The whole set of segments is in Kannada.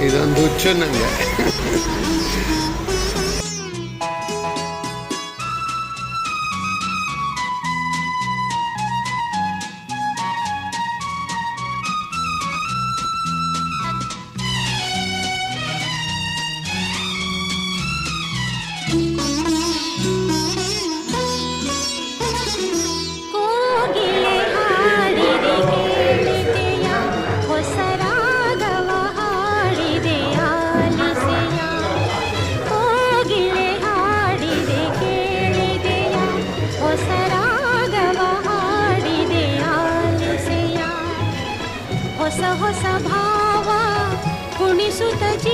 이런 누추는 게. सजे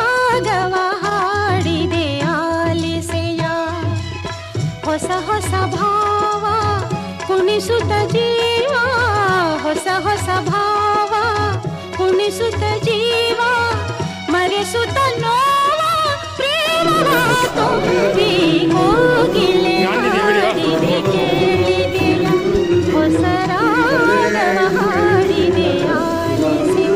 ಕುಣಿಸುತ್ತ ಜೀವ ಹೊಸ ಹೊಸ ಭಾವ ಕುಣಿಸುತ್ತ ಜೀವ ಮರೆಸುತ್ತ ನೋವ ಪ್ರೇಮವ ತುಂಬಿ ಕೋಗಿಲೆ ಹಾಡಿದೆ ಕೇಳಿದೆಯ ಹೊಸ ರಾಗವ ಹಾಡಿದೆ ಆಲಿಸೆಯ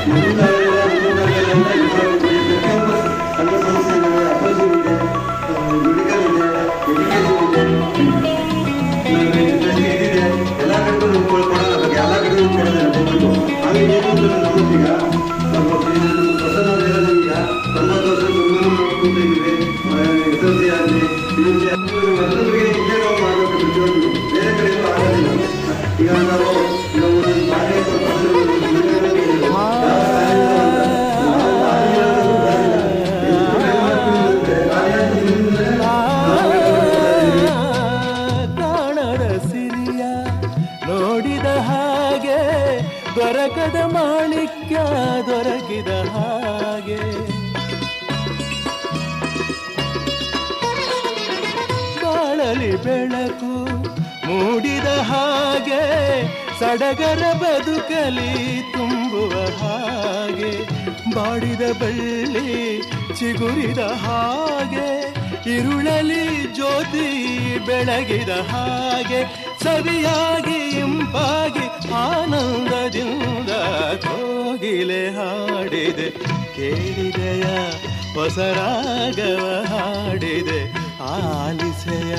ಎಲ್ಲ ನೋಡಿದ ಹಾಗೆ ದೊರಕದ ಮಾಣಿಕ್ಯ ದೊರಕಿದ ಹಾಗೆ. ಬೆಳಕು ಮೂಡಿದ ಹಾಗೆ ಸಡಗರ ಬದುಕಲಿ ತುಂಬುವ ಹಾಗೆ ಬಾಡಿದ ಬಳ್ಳಿ ಚಿಗುರಿದ ಹಾಗೆ ಇರುಳಲಿ ಜ್ಯೋತಿ ಬೆಳಗಿದ ಹಾಗೆ ಸವಿಯಾಗಿ ಇಂಪಾಗಿ ಆನಂದದಿಂದ ಕೋಗಿಲೆ ಹಾಡಿದೆ, ಕೇಳಿದೆಯ ಹೊಸರಾಗವ ಹಾಡಿದೆ, ಆಲಿಸೆಯ